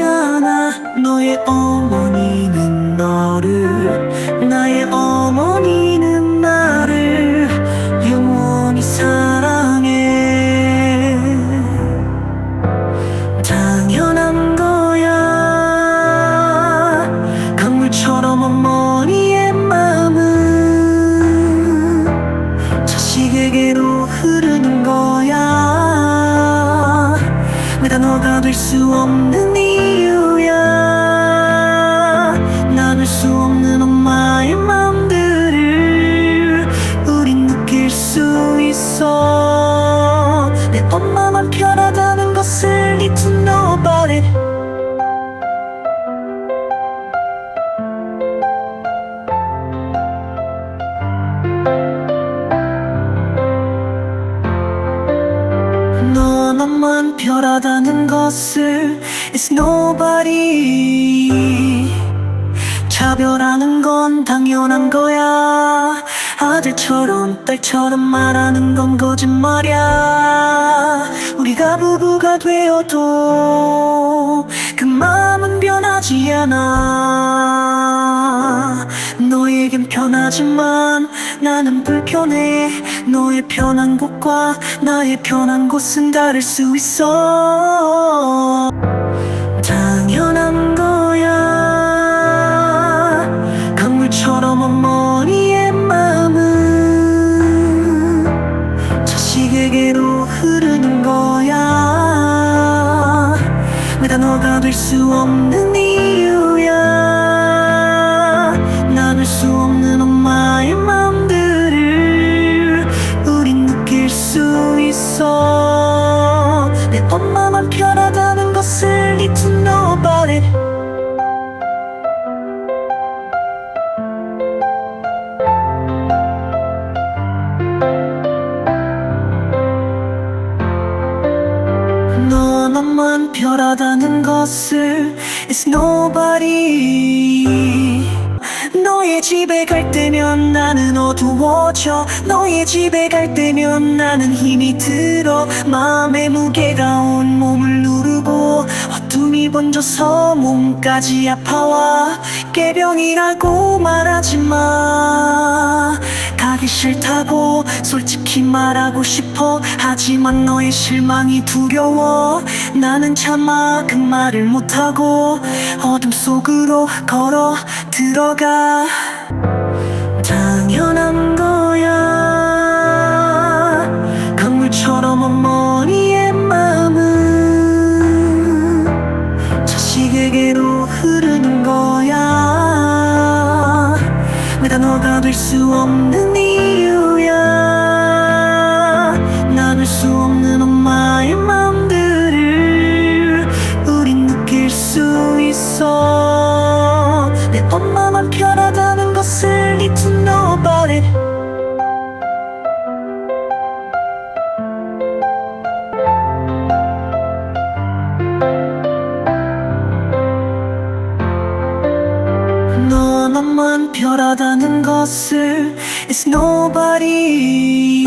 않아 너의 어머니는 너를 수 없는 이유야. 나눌 수 없는 엄마의 마음들을 우린 느낄 수 있어. 내 엄마만 편 나만 별하다는 것을 It's nobody. 차별하는 건 당연한 거야. 아들처럼 딸처럼 말하는 건 거짓말이야. 우리가 부부가 되어도 그 마음은 변하지 않아. 너에겐 편하지만 나는 불편해. 너의 편한 곳과 나의 편한 곳은 다를 수 있어. 당연한 거야. 강물처럼 어머니의 마음은 자식에게로 흐르는 거야. 내가 너가 될 수 없는 편하다는 것을 need to know about it 너나만 별하다는 것을 It's nobody 너의 집에 갈 때면 나는 어두워져. 너의 집에 갈 때면 나는 힘이 들어. 마음의 무게가 온 몸을 누르고 어둠이 번져서 몸까지 아파와. 깨병이라고 말하지 마 가기 싫다고 솔직히 말하고 싶어. 하지만 너의 실망이 두려워. 나는 차마 그 말을 못하고 어둠 속으로 걸어 들어가. 당연한 거야. 강물처럼 어머니의 마음은 자식에게로 흐르는 거야. 내가 너가 될 수 없는 너나만 별하다는 것을 It's nobody